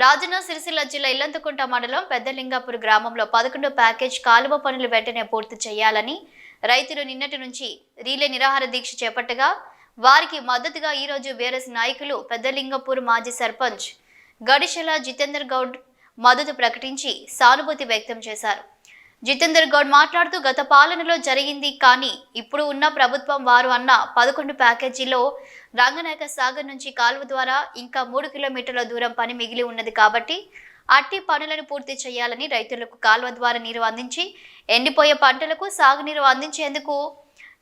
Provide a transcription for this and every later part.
రాజన్న సిరిసిల్ల జిల్లా ఇల్లంతకుంట మండలం పెద్దలింగాపూర్ గ్రామంలో పదకొండు ప్యాకేజ్ కాలువ పనులు వెంటనే పూర్తి చేయాలని రైతులు నిన్నటి నుంచి రీలే నిరాహార దీక్ష చేపట్టగా వారికి మద్దతుగా ఈరోజు బీఆర్ఎస్ నాయకులు పెద్దలింగపూర్ మాజీ సర్పంచ్ గడిశెల జితేందర్ గౌడ్ మద్దతు ప్రకటించి సానుభూతి వ్యక్తం చేశారు. జితేందర్ గౌడ్ మాట్లాడుతూ గత పాలనలో జరిగింది కానీ ఇప్పుడు ఉన్న ప్రభుత్వం వారు అన్న పదకొండు ప్యాకేజీలో రంగనాయక సాగర్ నుంచి కాలువ ద్వారా ఇంకా మూడు కిలోమీటర్ల దూరం పని మిగిలి ఉన్నది కాబట్టి అట్టి పనులను పూర్తి చేయాలని రైతులకు కాలువ ద్వారా నీరు అందించి ఎండిపోయే పంటలకు సాగునీరు అందించేందుకు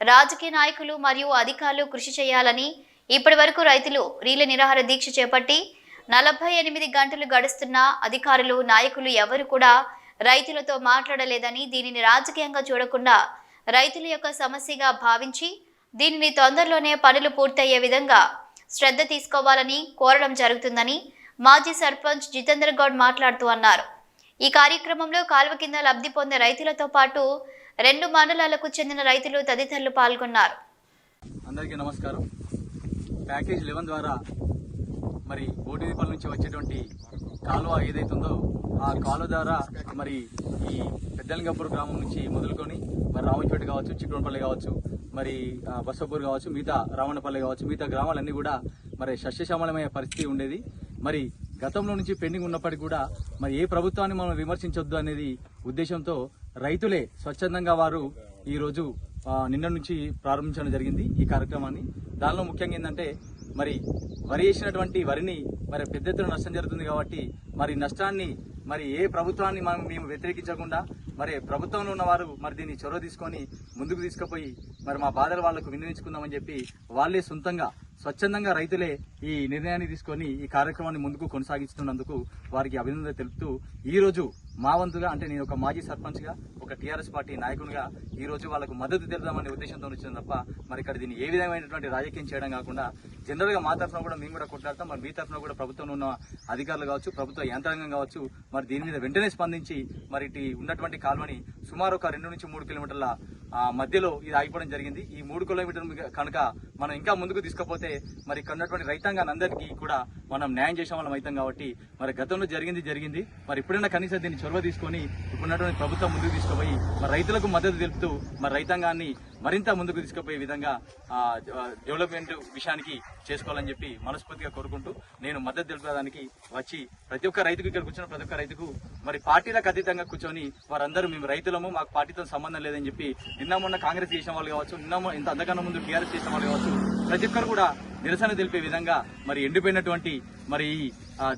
రాజకీయ నాయకులు మరియు అధికారులు కృషి చేయాలని ఇప్పటి వరకు రైతులు రీల నిరాహార దీక్ష చేపట్టి నలభై ఎనిమిది గంటలు గడుస్తున్న అధికారులు నాయకులు ఎవరు కూడా రైతులతో మాట్లాడలేదని దీనిని రాజకీయంగా చూడకుండా రైతుల యొక్క సమస్యగా భావించి దీనిని తొందరలోనే పనులు పూర్తయ్యే విధంగా శ్రద్ధ తీసుకోవాలని కోరడం జరుగుతుందని మాజీ సర్పంచ్ జితేందర్ గౌడ్ మాట్లాడుతూ అన్నారు. ఈ కార్యక్రమంలో కాలువ కింద లబ్ధి పొందే రైతులతో పాటు రెండు మండలాలకు చెందిన రైతులు తదితరులు పాల్గొన్నారు. అందరికీ నమస్కారం. ప్యాకేజ్ లెవెన్ ద్వారా మరి బోటిదీపాల నుంచి వచ్చేటువంటి కాలువ ఏదైతుందో ఆ కాలువ ద్వారా మరి ఈ పెద్దలింగపూర్ గ్రామం నుంచి మొదలుకొని మరి రామపేట కావచ్చు చిక్కడపల్లి కావచ్చు మరి బసపూర్ కావచ్చు మిగతా రావణపల్లి కావచ్చు మిగతా గ్రామాలన్నీ కూడా మరి సస్యశ్యామలమయ్యే పరిస్థితి ఉండేది. మరి గతంలో నుంచి పెండింగ్ ఉన్నప్పటికీ కూడా మరి ఏ ప్రభుత్వాన్ని మనం విమర్శించొద్దు అనేది ఉద్దేశంతో రైతులే స్వచ్ఛందంగా వారు ఈరోజు నిన్న నుంచి ప్రారంభించడం జరిగింది ఈ కార్యక్రమాన్ని. దానిలో ముఖ్యంగా ఏంటంటే మరి వరి వేసినటువంటి వరిని మరి పెద్ద ఎత్తున నష్టం జరుగుతుంది కాబట్టి మరి నష్టాన్ని మరి ఏ ప్రభుత్వాన్ని మనం మేము వ్యతిరేకించకుండా మరి ప్రభుత్వంలో ఉన్నవారు మరి దీన్ని చొరవ తీసుకొని ముందుకు తీసుకుపోయి మరి మా బాధలు వాళ్ళకు వినియోగించుకుందామని చెప్పి వాళ్ళే సొంతంగా స్వచ్ఛందంగా రైతులే ఈ నిర్ణయాన్ని తీసుకొని ఈ కార్యక్రమాన్ని ముందుకు కొనసాగిస్తున్నందుకు వారికి అభినందన తెలుపుతూ ఈ రోజు మా వంతుగా అంటే నేను ఒక మాజీ సర్పంచ్గా ఒక టీఆర్ఎస్ పార్టీ నాయకునిగా ఈ రోజు వాళ్ళకు మద్దతు తెలుదామనే ఉద్దేశంతో వచ్చింది తప్ప మరి ఇక్కడ దీన్ని ఏ విధమైనటువంటి రాజకీయం చేయడం కాకుండా జనరల్గా మా తరఫున కూడా మేము కూడా కొట్లాడతాం. మరి మీ తరఫున కూడా ప్రభుత్వంలో ఉన్న అధికారులు కావచ్చు ప్రభుత్వ యంత్రాంగం కావచ్చు మరి దీని మీద వెంటనే స్పందించి మరి ఉన్నటువంటి కాలువని సుమారు ఒక రెండు నుంచి మూడు కిలోమీటర్ల మధ్యలో ఇది ఆగిపోవడం జరిగింది. ఈ మూడు కిలోమీటర్లు కనుక మనం ఇంకా ముందుకు తీసుకపోతే మరి ఇక్కడ రైతాంగానందరికీ రైతాంగాన్ని అందరికీ కూడా మనం న్యాయం చేసే వాళ్ళం అవుతాం కాబట్టి మరి గతంలో జరిగింది జరిగింది. మరి ఇప్పుడైనా కనీసం దీన్ని చొరవ తీసుకొని ఇప్పుడున్నటువంటి ప్రభుత్వం ముందుకు తీసుకుపోయి మరి రైతులకు మద్దతు తెలుపుతూ మరి రైతాంగాన్ని మరింత ముందుకు తీసుకుపోయే విధంగా ఆ, డెవలప్మెంట్ విషయానికి చేసుకోవాలని చెప్పి మనస్ఫూర్తిగా కోరుకుంటూ నేను మద్దతు తెలుపడానికి వచ్చి ప్రతి ఒక్క రైతుకు ఇక్కడ కూర్చున్న ప్రతి ఒక్క రైతుకు మరి పార్టీలకు అతీతంగా కూర్చొని వారందరూ మేము ఉన్నాము మాకు పార్టీతో సంబంధం లేదని చెప్పి నిన్న మొన్న కాంగ్రెస్ చేసిన వాళ్ళు కావచ్చు నిన్న ఇంత అంతకన్నా ముందు టీఆర్ఎస్ చేసిన వాళ్ళు కావచ్చు ప్రతి ఒక్కరు కూడా నిరసన తెలిపే విధంగా మరి ఎండిపోయినటువంటి మరి ఈ,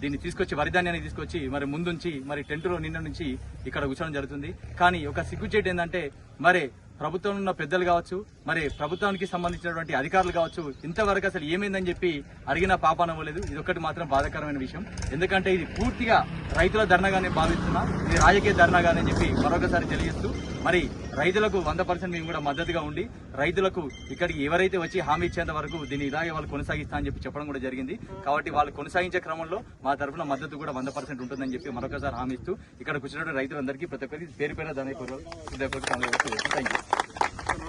దీన్ని తీసుకొచ్చి వరిధాన్యాన్ని తీసుకొచ్చి మరి ముందుంచి మరి టెంటులో నిన్న నుంచి ఇక్కడ కూర్చోవడం జరుగుతుంది. కానీ ఒక సిగ్గుచేటు ఏంటంటే మరి ప్రభుత్వం ఉన్న పెద్దలు కావచ్చు మరి ప్రభుత్వానికి సంబంధించినటువంటి అధికారులు కావచ్చు ఇంతవరకు అసలు ఏమైందని చెప్పి అడిగిన పాపాన లేదు. ఇది ఒక్కటి మాత్రం బాధాకరమైన విషయం. ఎందుకంటే ఇది పూర్తిగా రైతుల ధర్నాగానే భావిస్తున్నా ఇది రాజకీయ ధర్నాగానే చెప్పి మరొకసారి తెలియజేస్తూ మరి రైతులకు వంద పర్సెంట్ మేము కూడా మద్దతుగా ఉండి రైతులకు ఇక్కడికి ఎవరైతే వచ్చి హామీ ఇచ్చేంత వరకు దీన్ని ఇలాగే వాళ్ళు కొనసాగిస్తా అని చెప్పి చెప్పడం కూడా జరిగింది. కాబట్టి వాళ్ళు కొనసాగించే క్రమంలో మా తరఫున మద్దతు కూడా వంద పర్సెంట్ ఉంటుందని చెప్పి మరొకసారి హామీ ఇస్తూ ఇక్కడ కూర్చున్నటువంటి రైతులందరికీ ప్రతి ఒక్కరికి పేరు పేరు దాని థ్యాంక్ యూ